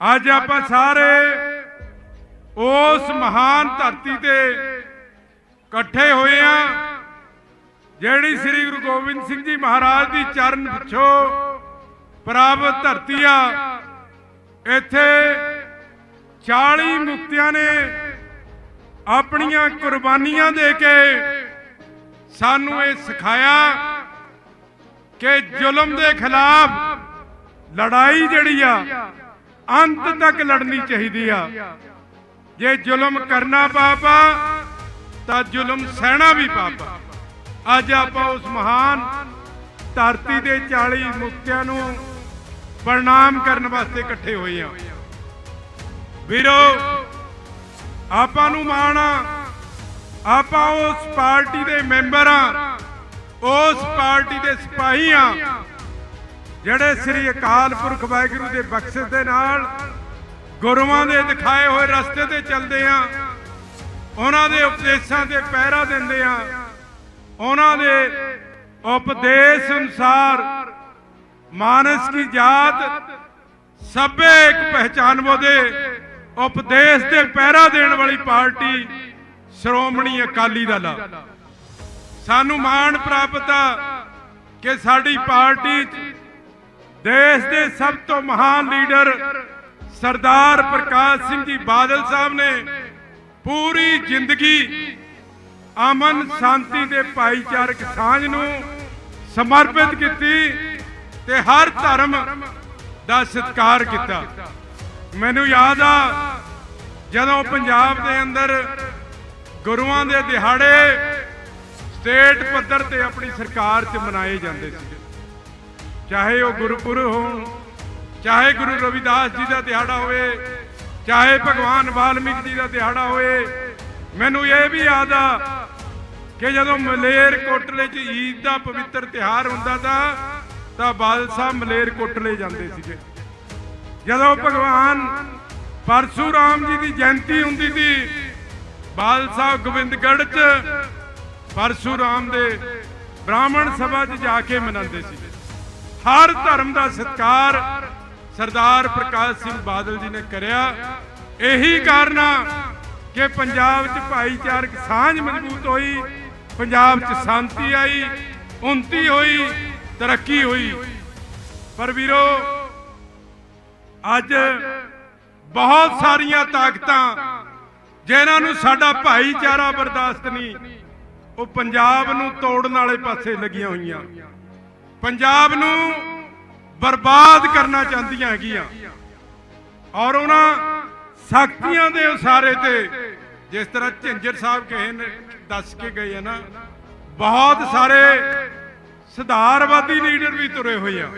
ਅੱਜ ਆਪਾਂ ਸਾਰੇ ਉਸ ਮਹਾਨ ਧਰਤੀ ਤੇ ਇਕੱਠੇ ਹੋਏ ਆ ਜਿਹੜੀ ਸ੍ਰੀ ਗੁਰੂ ਗੋਬਿੰਦ ਸਿੰਘ ਜੀ ਮਹਾਰਾਜ ਦੀ ਚਰਨ ਪਿਛੋ, ਪ੍ਰਾਪਤ ਧਰਤੀ ਆ। ਇੱਥੇ 40 ਮੁਕਤਿਆਂ ਨੇ ਆਪਣੀਆਂ ਕੁਰਬਾਨੀਆਂ ਦੇ ਕੇ ਸਾਨੂੰ ਇਹ ਸਿਖਾਇਆ ਕਿ ਜ਼ੁਲਮ ਦੇ ਖਿਲਾਫ ਲੜਾਈ ਜਿਹੜੀ ਆ ਅੰਤ ਤੱਕ ਲੜਨੀ ਚਾਹੀਦੀ ਆ। ਜੇ ਜ਼ੁਲਮ ਕਰਨਾ ਪਾਪਾ ਤਾਂ ਜ਼ੁਲਮ ਸਹਿਣਾ ਵੀ ਪਾਪਾ ਅੱਜ ਆਪਾਂ ਉਸ ਮਹਾਨ ਧਰਤੀ ਦੇ 40 ਮੁਕਤਿਆਂ ਨੂੰ ਪ੍ਰਣਾਮ ਕਰਨ ਵਾਸਤੇ ਇਕੱਠੇ ਹੋਏ ਆ। ਵੀਰੋ, ਆਪਾਂ ਨੂੰ ਮਾਣ ਆ। ਆਪਾਂ ਉਸ ਪਾਰਟੀ ਦੇ ਮੈਂਬਰ ਆ। ਉਸ ਪਾਰਟੀ ਦੇ ਸਿਪਾਹੀ ਆ। ਜਿਹੜੇ ਸ੍ਰੀ ਅਕਾਲ ਪੁਰਖ ਵਾਹਿਗੁਰੂ ਦੇ ਬਖਸ਼ਿਸ਼ ਦੇ ਨਾਲ ਗੁਰੂਆਂ ਦੇ ਦਿਖਾਏ ਹੋਏ ਰਸਤੇ ਤੇ ਚੱਲਦੇ ਆ, ਉਹਨਾਂ ਦੇ ਉਪਦੇਸ਼ਾਂ ਤੇ ਪਹਿਰਾ ਦਿੰਦੇ ਆ, ਉਹਨਾਂ ਦੇ ਉਪਦੇਸ਼ ਅਨੁਸਾਰ ਮਾਨਸ ਕੀ ਜਾਤ ਸਭੇ ਇੱਕ ਪਹਿਚਾਨਵੋ ਦੇ ਉਪਦੇਸ਼ ਤੇ ਪਹਿਰਾ ਦੇਣ ਵਾਲੀ ਪਾਰਟੀ ਸ਼੍ਰੋਮਣੀ ਅਕਾਲੀ ਦਲ ਆ। ਸਾਨੂੰ ਮਾਣ ਪ੍ਰਾਪਤ ਆ ਕਿ ਸਾਡੀ ਪਾਰਟੀ 'ਚ ਦੇਸ਼ ਦੇ ਸਭ ਤੋਂ ਮਹਾਨ ਲੀਡਰ ਸਰਦਾਰ ਪ੍ਰਕਾਸ਼ ਸਿੰਘ ਜੀ ਬਾਦਲ ਸਾਹਿਬ ਨੇ ਪੂਰੀ ਜ਼ਿੰਦਗੀ ਅਮਨ ਸ਼ਾਂਤੀ ਤੇ ਭਾਈਚਾਰਕ ਸਾਂਝ ਨੂੰ ਸਮਰਪਿਤ ਕੀਤੀ ਤੇ ਹਰ ਧਰਮ ਦਾ ਸਤਿਕਾਰ ਕੀਤਾ। ਮੈਨੂੰ ਯਾਦ ਆ, ਜਦੋਂ ਪੰਜਾਬ ਦੇ ਅੰਦਰ ਗੁਰੂਆਂ ਦੇ ਦਿਹਾੜੇ ਸਟੇਟ ਪੱਧਰ ਤੇ ਆਪਣੀ ਸਰਕਾਰ 'ਚ ਮਨਾਏ ਜਾਂਦੇ ਸੀ ਚਾਹੇ ਉਹ ਗੁਰਪੁਰਬ ਹੋਣ, ਚਾਹੇ ਗੁਰੂ ਰਵਿਦਾਸ ਜੀ ਦਾ ਦਿਹਾੜਾ ਹੋਵੇ, ਚਾਹੇ ਭਗਵਾਨ ਵਾਲਮੀਕ ਜੀ ਦਾ ਦਿਹਾੜਾ ਹੋਵੇ, ਮੈਨੂੰ ਇਹ ਵੀ ਯਾਦ ਆ ਕਿ ਜਦੋਂ ਮਲੇਰ ਕੋਟਲੇ 'ਚ ਈਦ ਦਾ ਪਵਿੱਤਰ ਤਿਹਾਰ ਹੁੰਦਾ ਤਾਂ ਤਾਂ ਬਾਦਲ ਸਾਹਿਬ ਮਲੇਰ ਕੋਟਲੇ ਜਾਂਦੇ ਸੀਗੇ। ਜਦੋਂ ਭਗਵਾਨ ਪਰਸ਼ੂਰਾਮ ਜੀ ਦੀ ਜਯੰਤੀ ਹੁੰਦੀ ਸੀ ਬਾਦਲ ਸਾਹਿਬ ਗੋਬਿੰਦਗੜ੍ਹ 'ਚ ਪਰਸ਼ੂਰਾਮ ਦੇ ਬ੍ਰਾਹਮਣ ਸਭਾ 'ਚ ਜਾ ਕੇ ਮਨਾਉਂਦੇ ਸੀ ਹਰ ਧਰਮ ਦਾ ਸਤਿਕਾਰ ਸਰਦਾਰ ਪ੍ਰਕਾਸ਼ ਸਿੰਘ ਬਾਦਲ ਜੀ ਨੇ ਕਰਿਆ। ਇਹੀ ਕਾਰਨ ਆ ਕਿ ਪੰਜਾਬ 'ਚ ਭਾਈਚਾਰਕ ਸਾਂਝ ਮਜ਼ਬੂਤ ਹੋਈ, ਪੰਜਾਬ 'ਚ ਸ਼ਾਂਤੀ ਆਈ ਉન્નਤੀ ਹੋਈ, ਤਰੱਕੀ ਹੋਈ। ਪਰ ਵੀਰੋ, ਅੱਜ ਬਹੁਤ ਸਾਰੀਆਂ ਤਾਕਤਾਂ ਜਿਨ੍ਹਾਂ ਨੂੰ ਸਾਡਾ ਭਾਈਚਾਰਾ ਬਰਦਾਸ਼ਤ ਨਹੀਂ, ਉਹ ਪੰਜਾਬ ਨੂੰ ਤੋੜਨ ਵਾਲੇ ਪਾਸੇ ਲੱਗੀਆਂ ਹੋਈਆਂ। ਪੰਜਾਬ ਨੂੰ ਬਰਬਾਦ ਕਰਨਾ ਚਾਹੁੰਦੀਆਂ ਹੈਗੀਆਂ। ਔਰ ਉਹਨਾਂ ਸ਼ਕਤੀਆਂ ਦੇ ਉਸਾਰੇ ਤੇ ਜਿਸ ਤਰ੍ਹਾਂ ਝਿੰਜਰ ਸਾਹਿਬ ਕਹੇ ਨੇ ਦੱਸ ਕੇ ਗਏ ਆ ਨਾ, ਬਹੁਤ ਸਾਰੇ ਸੁਧਾਰਵਾਦੀ ਲੀਡਰ ਵੀ ਤੁਰੇ ਹੋਏ ਆ।